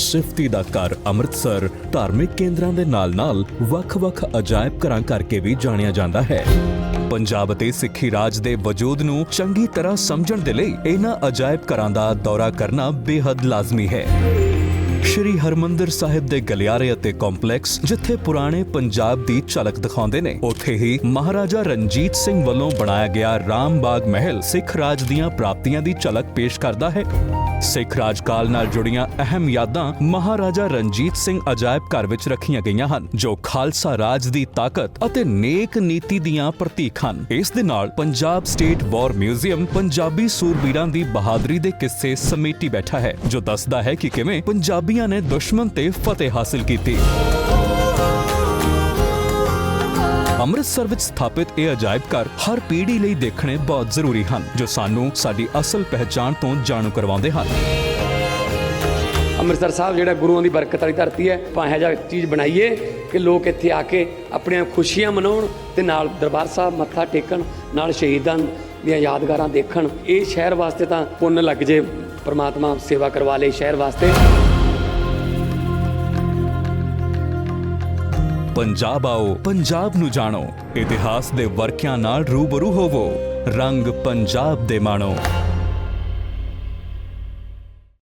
ਸਿਫਤੀ ਦਾ ਘਰ ਅੰਮ੍ਰਿਤਸਰ। ਧਾਰਮਿਕ ਕੇਂਦਰਾਂ ਦੇ ਨਾਲ-ਨਾਲ ਵੱਖ-ਵੱਖ ਅਜਾਇਬ ਘਰਾਂ ਕਰਕੇ ਵੀ ਜਾਣਿਆ ਜਾਂਦਾ ਹੈ। ਪੰਜਾਬ ਅਤੇ ਸਿੱਖੀ ਰਾਜ ਦੇ ਵਜੂਦ ਨੂੰ ਚੰਗੀ ਤਰ੍ਹਾਂ ਸਮਝਣ ਦੇ ਲਈ ਇਹਨਾਂ ਅਜਾਇਬ ਘਰਾਂ ਦਾ ਦੌਰਾ ਕਰਨਾ ਬੇहद ਲਾਜ਼ਮੀ ਹੈ। ਸ਼੍ਰੀ ਹਰਮੰਦਰ ਸਾਹਿਬ ਦੇ ਗਲਿਆਰੇ ਅਤੇ ਕੰਪਲੈਕਸ, ਜਿੱਥੇ ਪੁਰਾਣੇ ਪੰਜਾਬ ਦੀ ਝਲਕ ਦਿਖਾਉਂਦੇ ਨੇ, ਉੱਥੇ ਹੀ ਮਹਾਰਾਜਾ ਰਣਜੀਤ ਸਿੰਘ ਵੱਲੋਂ ਬਣਾਇਆ ਗਿਆ ਰਾਮਬਾਗ ਮਹਿਲ ਸਿੱਖ ਰਾਜ ਦੀਆਂ ਪ੍ਰਾਪਤੀਆਂ ਦੀ ਝਲਕ ਪੇਸ਼ ਕਰਦਾ ਹੈ। ਸਿੱਖ ਰਾਜਕਾਲ ਨਾਲ ਜੁੜੀਆਂ ਅਹਿਮ ਯਾਦਾਂ ਮਹਾਰਾਜਾ ਰਣਜੀਤ ਸਿੰਘ ਅਜਾਇਬ ਘਰ ਵਿੱਚ ਰੱਖੀਆਂ ਗਈਆਂ ਹਨ, ਜੋ ਖਾਲਸਾ ਰਾਜ ਦੀ ਤਾਕਤ ਅਤੇ ਨੇਕ ਨੀਤੀ ਦੀਆਂ ਪ੍ਰਤੀਕ ਹਨ। ਇਸ ਦੇ ਨਾਲ Punjab state war museum Punjabi ਸੂਰਬੀਰਾਂ ਦੀ ਬਹਾਦਰੀ ਦੇ ਕਿੱਸੇ ਸਮੇਟੀ ਬੈਠਾ ਹੈ, ਜੋ ਦੱਸਦਾ ਹੈ ਕਿ ਕਿਵੇਂ ਪੰਜਾਬੀਆਂ ਨੇ ਦੁਸ਼ਮਣ ਤੇ ਫਤਿਹ ਹਾਸਲ ਕੀਤੀ। ਅੰਮ੍ਰਿਤਸਰ ਵਿੱਚ ਸਥਾਪਿਤ ਇਹ ਅਜਾਇਬ ਘਰ ਹਰ ਪੀੜ੍ਹੀ ਲਈ ਦੇਖਣੇ ਬਹੁਤ ਜ਼ਰੂਰੀ ਹਨ, ਜੋ ਸਾਨੂੰ ਸਾਡੀ ਅਸਲ ਪਹਿਚਾਣ ਤੋਂ ਜਾਣੂ ਕਰਵਾਉਂਦੇ ਹਨ। ਅੰਮ੍ਰਿਤਸਰ ਸਾਹਿਬ ਜਿਹੜਾ ਗੁਰੂਆਂ ਦੀ ਬਰਕਤ ਵਾਲੀ ਧਰਤੀ ਹੈ, ਆਪਾਂ ਇਹੋ ਜਿਹਾ ਚੀਜ਼ ਬਣਾਈਏ ਕਿ ਲੋਕ ਇੱਥੇ ਆ ਕੇ ਆਪਣੀਆਂ ਖੁਸ਼ੀਆਂ ਮਨਾਉਣ ਤੇ ਨਾਲ ਦਰਬਾਰ ਸਾਹਿਬ ਮੱਥਾ ਟੇਕਣ, ਨਾਲ ਸ਼ਹੀਦਾਂ ਦੀਆਂ ਯਾਦਗਾਰਾਂ ਦੇਖਣ। ਇਹ ਸ਼ਹਿਰ ਵਾਸਤੇ ਤਾਂ ਪੁੰਨ ਲੱਗ ਜੇ, ਪਰਮਾਤਮਾ ਸੇਵਾ ਕਰਵਾ ਲੇ ਸ਼ਹਿਰ ਵਾਸਤੇ। ਪੰਜਾਬ ਆਓ, ਪੰਜਾਬ ਨੂੰ ਜਾਣੋ। ਇਤਿਹਾਸ ਦੇ ਵਰਕਿਆਂ ਨਾਲ ਰੂਬਰੂ ਹੋਵੋ। ਰੰਗ ਪੰਜਾਬ ਦੇ ਮਾਣੋ।